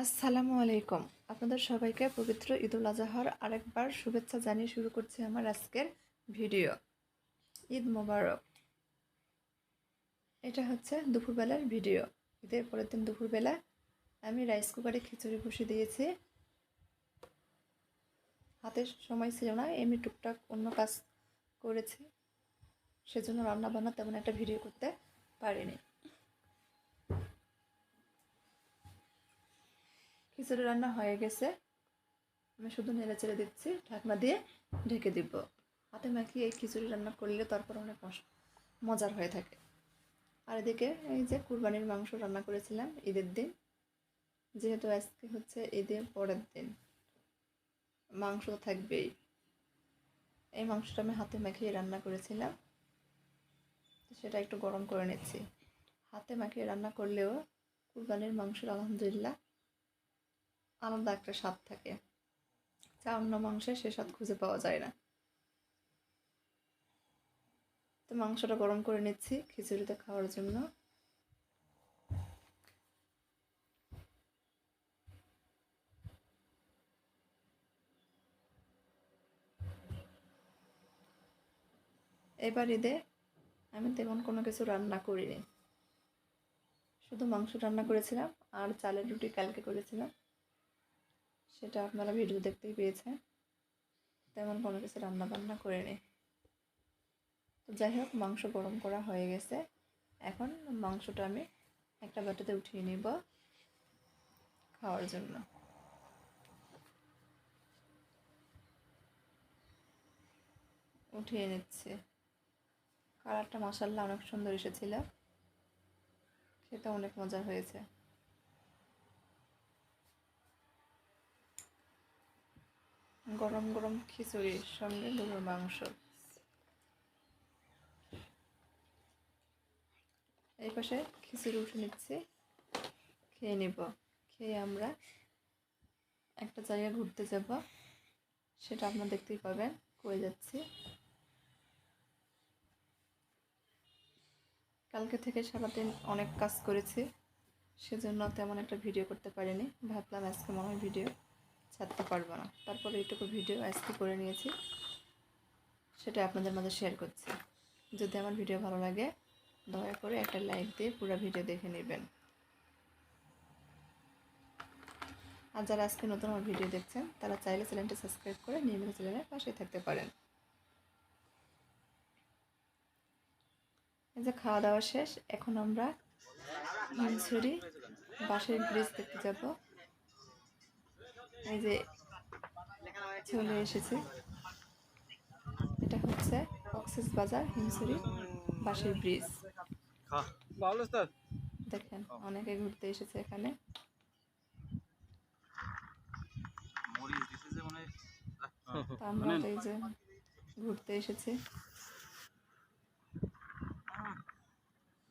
আসসালামু আলাইকুম। আপনাদের সবাইকে পবিত্র ঈদুল আজহার আরেকবার শুভেচ্ছা জানিয়ে শুরু করছি আমার আজকের ভিডিও। ঈদ মোবারক। এটা হচ্ছে দুপুরবেলার ভিডিও। ঈদের পরের দিন দুপুরবেলা আমি রাইস কুকারে খিচুড়ি বসিয়ে দিয়েছি। হাতের সময় ছিল না, এমনি টুকটাক অন্য কাজ করেছি। সেজন্য রান্না বান্না তেমন একটা ভিডিও করতে পারিনি। খিচুড়ি রান্না হয়ে গেছে। আমি শুধু নেড়ে চেড়ে দিচ্ছি, ঢাকনা দিয়ে ঢেকে দিব। হাতে মাখিয়ে এই খিচুড়ি রান্না করলে তারপর অনেক মজার হয়ে থাকে। আর এদিকে এই যে কুরবানির মাংস রান্না করেছিলাম ঈদের দিন, যেহেতু আজকে হচ্ছে ঈদের পরের দিন, মাংস থাকবেই। এই মাংসটা আমি হাতে মাখিয়ে রান্না করেছিলাম সেটা একটু গরম করে নিচ্ছি। হাতে মাখিয়ে রান্না করলেও কুরবানির মাংসের আলহামদুলিল্লাহ আলাদা একটা স্বাদ থাকে। যা অন্য মাংসে সে স্বাদ খুঁজে পাওয়া যায় না। তো মাংসটা গরম করে নিচ্ছি খিচুড়িতে খাওয়ার জন্য। এবার ঈদে আমি তেমন কোনো কিছু রান্না করিনি। শুধু মাংস রান্না করেছিলাম আর চালের রুটি কালকে করেছিলাম। সেটা আপনারা ভিডিও দেখতেই পেয়েছেন। তেমন কোনো কিছু রান্না বান্না করিনি। তো যাই হোক, মাংস গরম করা হয়ে গেছে। এখন মাংসটা আমি একটা বাটিতে উঠিয়ে নিব খাওয়ার জন্য। উঠিয়ে নিচ্ছে। কালারটা মশাল্লা অনেক সুন্দর এসেছিল। খেতে অনেক মজা হয়েছে। গরম গরম খিচুড়ির সঙ্গে গরুর মাংস। এই পাশে খিচুড়ি উঠে নিচ্ছি। খেয়ে নিব। খেয়ে আমরা একটা জায়গায় ঘুরতে যাব। সেটা আপনারা দেখতেই পাবেন কয়ে যাচ্ছি। কালকে থেকে সারাদিন অনেক কাজ করেছি, সেজন্য তেমন একটা ভিডিও করতে পারিনি। ভাবলাম আজকে মনে হয় ভিডিও ছাড়তে পারব না। তারপরে এইটুকু ভিডিও আজকে করে নিয়েছি। সেটা আপনাদের মাঝে শেয়ার করছি। যদি আমার ভিডিও ভালো লাগে, দয়া করে একটা লাইক দিয়ে পুরো ভিডিও দেখে নেবেন। আর যারা আজকে নতুন আমার ভিডিও দেখছেন, তারা চাইলে চ্যানেলটি সাবস্ক্রাইব করে নিয়মিত চ্যানেলের পাশেই থাকতে পারেন। এই যে খাওয়া দাওয়া শেষ, এখন আমরা হিমছড়ি বাঁশের ব্রিজ দেখতে যাব। এই যে চলে এসেছে। এটা হচ্ছে অক্সিস বাজার হিমছড়ি বাঁশের ব্রিজ। ভালো দেখেন অনেকে ঘুরতে এসেছে এখানে। মনে আমরা এই যে ঘুরতে এসেছি।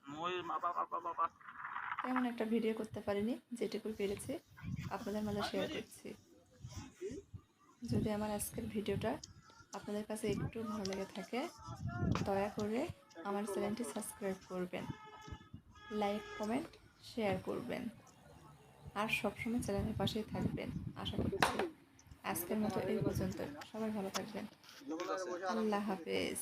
মরিচ বাবা বাবা বাবা। তেমন একটা ভিডিও করতে পারিনি, যেটুকু পেরেছি আপনাদের মাঝে শেয়ার করছি। যদি আমার আজকের ভিডিওটা আপনাদের কাছে একটু ভালো লেগে থাকে, দয়া করে আমার চ্যানেলটি সাবস্ক্রাইব করবেন লাইক কমেন্ট শেয়ার করবেন, আর সবসময় চ্যানেলের পাশেই থাকবেন। আশা করছি আজকের মতো এই পর্যন্ত। সবাই ভালো থাকবেন। আল্লাহ হাফেজ।